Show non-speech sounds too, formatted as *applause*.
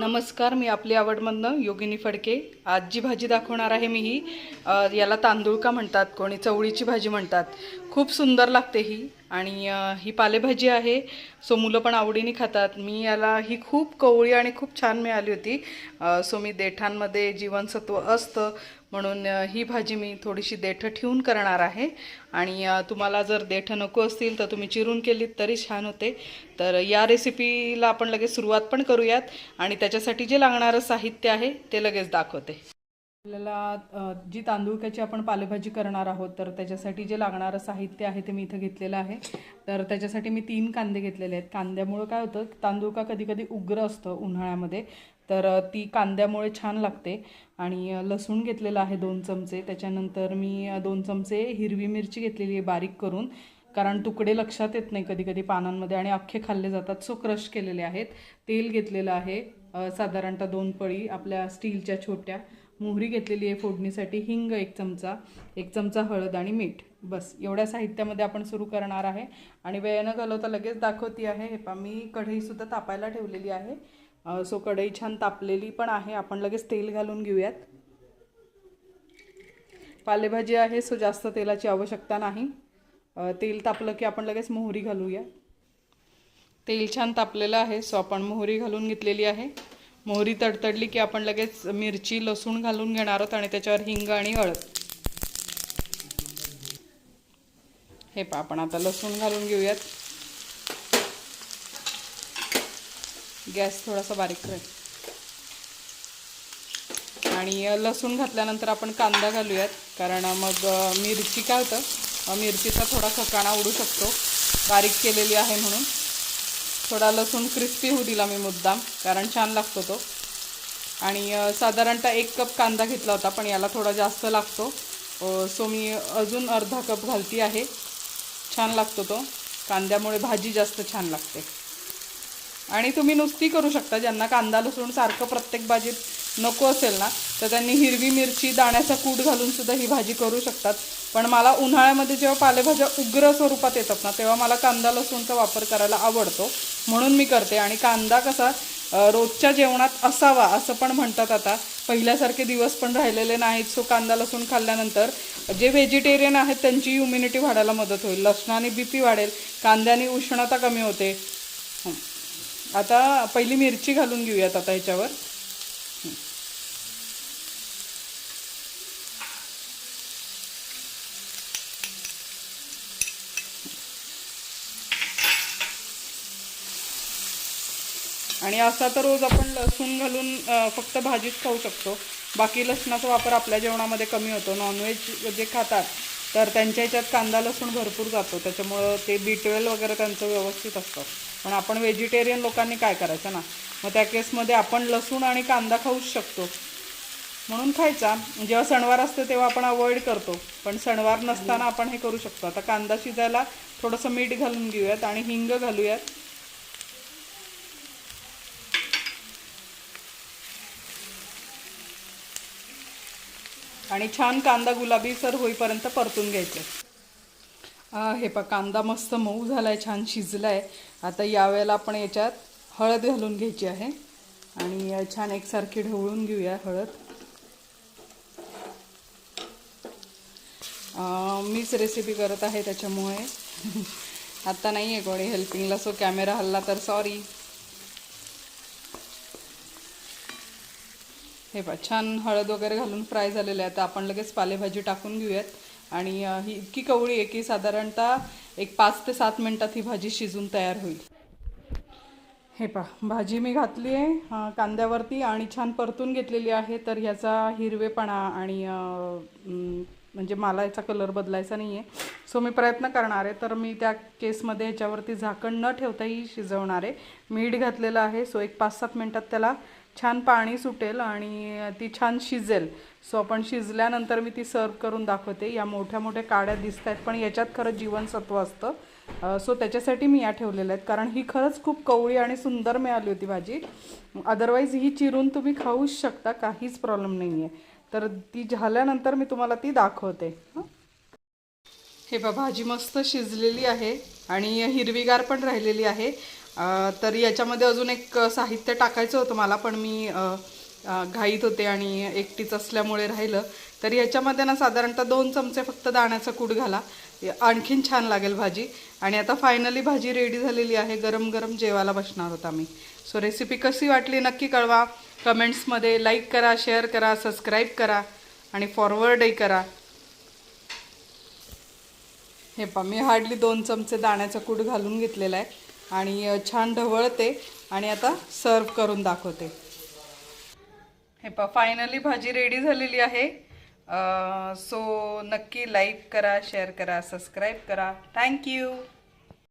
नमस्कार मी आपली आवडमधनं योगिनी फडके. आज जी भाजी दाखवणार आहे मी ही याला तांदूळ का म्हणतात? कोणी चवळीची भाजी म्हणतात? खूप सुंदर लागते ही. आणि ही पालेभाजी आहे. सो मुलं पण आवडीने खातात. मी याला ही खूप कवळी आणि खूप छान मिळाली होती. सो मी देठांमध्ये जीवनसत्व असतं म्हणून ही भाजी मी थोडीशी देठं ठेवून करणार आहे. आणि तुम्हाला जर देठं नको असतील तर तुम्ही चिरून केलीत तरी छान होते. तर या रेसिपीला आपण लगेच सुरुवात पण करूयात. आणि त्याच्यासाठी जे लागणारं साहित्य आहे ते लगेच दाखवते. आपल्याला जी तांदूळक्याची आपण पालेभाजी करणार आहोत तर त्याच्यासाठी जे लागणारं साहित्य आहे ते मी इथं घेतलेलं आहे. तर त्याच्यासाठी मी तीन कांदे घेतलेले आहेत. कांद्यामुळं काय होतं तांदूळ का कधी कधी उग्र असतं उन्हाळ्यामध्ये तर ती कांद्यामुळे छान लागते. आणि लसूण घेतलेलं आहे दोन चमचे. त्याच्यानंतर मी दोन चमचे हिरवी मिरची घेतलेली आहे बारीक करून. कारण तुकडे लक्षात येत नाही कधी कधी पानांमध्ये आणि अख्खे खाल्ले जातात. सो क्रश केलेले आहेत. तेल घेतलेलं आहे. साधारणतः दोन पळी आपल्या स्टीलच्या छोट्या. मोहरी घेतलेली आहे फोडणीसाठी. हिंग एक चमचा एक चमचा हळद आणि मीठ. बस एवढ्या साहित्यामध्ये आपण सुरू करणार आहे. आणि वेळ न घालवता लगेच दाखवती आहे. हे पा मी कढईसुद्धा तापायला ठेवलेली आहे. सो कढई छान तापलेली पण आहे. आपण लगेच तेल घालून घेऊयात. पालेभाजी आहे सो जास्त तेलाची आवश्यकता नाही. तेल तापलं की आपण लगेच मोहरी घालूया. तेल छान तापलेलं आहे. सो आपण मोहरी घालून घेतलेली आहे. मोहरी तडतडली की आपण लगेच मिरची लसूण घालून घेणार आहोत आणि त्याच्यावर हिंग आणि हळद. हे पा आपण आता लसूण घालून घेऊयात. गॅस थोडासा बारीक करेल आणि लसूण घातल्यानंतर आपण कांदा घालूयात. कारण मग मिरची काय होतं? मिरचीचा थोडा खकाणा उडू शकतो. बारीक केलेली आहे म्हणून. थोडा लसूण क्रिस्पी होऊ दिला मी मुद्दाम कारण छान लागतो तो. आणि साधारणतः एक कप कांदा घेतला होता पण याला थोडा जास्त लागतो. सो मी अजून अर्धा कप घालती आहे. छान लागतो तो. कांद्यामुळे भाजी जास्त छान लागते. आणि तुम्ही नुसती करू शकता ज्यांना कांदा लसूण सारखं प्रत्येक भाजीत नको असेल ना तर त्यांनी हिरवी मिरची दाण्याचा कूट घालून सुद्धा ही भाजी करू शकतात. पण मला उन्हाळ्यामध्ये जेव्हा पालेभाज्या उग्र स्वरूपात येतात ना तेव्हा मला कांदा लसूणचा वापर करायला आवडतो. म्हणून मी करते. आणि कांदा कसा रोजच्या जेवणात असावा असं पण म्हणतात आता. पहिल्यासारखे दिवस पण राहिलेले नाहीत. सो कांदा लसूण खाल्ल्यानंतर जे व्हेजिटेरियन आहेत त्यांची इम्युनिटी वाढायला मदत होईल. लसणाने बी पी वाढेल. कांद्याने उष्णता कमी होते. आता पहिली मिरची घालून घेऊयात आता ह्याच्यावर. आणि असा तर रोज आपण लसूण घालून फक्त भाजीच खाऊ शकतो. बाकी लसणाचा वापर आपल्या जेवणामध्ये कमी होतो. नॉनव्हेज जे खातात तर त्यांच्या ह्याच्यात कांदा लसूण भरपूर जातो. त्याच्यामुळं ते बी ट्वेल्व वगैरे त्यांचं व्यवस्थित असतं. पण आपण व्हेजिटेरियन लोकांनी काय करायचं ना? मग त्या केसमध्ये आपण लसूण आणि कांदा खाऊच शकतो. म्हणून खायचा. जेव्हा सणवार असते तेव्हा आपण अवॉइड करतो. पण सणवार नसताना आपण हे करू शकतो. आता कांदा शिजायला थोडंसं मीठ घालून घेऊयात आणि हिंग घालूयात. आणि छान कांदा गुलाबी सर होईपर्यंत परतून घ्यायचं. हे पा कांदा मस्त मऊ झाला आहे छान शिजला आहे आता यावेळेला आपण याच्यात हळद घालून घ्यायची आहे. आणि छान एकसारखी ढवळून घेऊया हळद. मीच रेसिपी करत आहे त्याच्यामुळे. *laughs* आता नाही आहे कोणी हेल्पिंगला सो कॅमेरा हल्ला तर सॉरी हे पहा छान हळद वगैरे घालून फ्राय झालेलं आहे आता आपण लगेच पालेभाजी टाकून घेऊयात. आणि ही इतकी कवळी आहे की साधारणतः एक पाच ते सात मिनटात ही भाजी शिजून तयार होईल. हे पहा भाजी मी घातली आहे कांद्यावरती आणि छान परतून घेतलेली आहे. तर ह्याचा हिरवेपणा आणि म्हणजे मला याचा कलर बदलायचा नाही आहे सो मी प्रयत्न करणार आहे. तर मी त्या केसमध्ये ह्याच्यावरती झाकण न ठेवताही शिजवणार आहे. मीठ घातलेलं आहे. सो एक पाच सात मिनटात त्याला छान पाणी सुटेल आणि ती छान शिजेल. सो आपण शिजल्यानंतर मी ती सर्व करून दाखवते. या मोठ्या मोठ्या काड्या दिसत आहेत पण याच्यात खरंच जीवनसत्व असतं. सो त्याच्यासाठी मी या ठेवलेल्या आहेत. कारण ही खरंच खूप कवळी आणि सुंदर मिळाली होती भाजी. अदरवाईज ही चिरून तुम्ही खाऊच शकता. काहीच प्रॉब्लेम नाही आहे तर ती झाल्यानंतर मी तुम्हाला ती दाखवते. हे बघा भाजी मस्त शिजलेली आहे आणि हिरवीगार पण राहिलेली आहे. तर याच्यामध्ये अजून एक साहित्य टाकायचं होतं मला पण मी घाईत होते आणि एकटीच असल्यामुळे राहिलं. तर याच्यामध्ये ना साधारणतः दोन चमचे फक्त दाण्याचा कूट घाला. आणखीन छान लागेल भाजी. आणि आता फायनली भाजी रेडी झालेली आहे. गरम गरम जेवायला बसणार होता मी सो रेसिपी कशी वाटली नक्की कळवा. कमेंट्समध्ये लाईक करा शेअर करा सबस्क्राईब करा आणि फॉरवर्डही करा. हे पा मी हार्डली दोन चमचे दाण्याचा कूट घालून घेतलेला आहे. आणि छान ढवळते आणि आता सर्व करून दाखवते. हे पा फायनली भाजी रेडी झालेली आहे. सो नक्की लाईक करा शेअर करा सबस्क्राईब करा. थँक्यू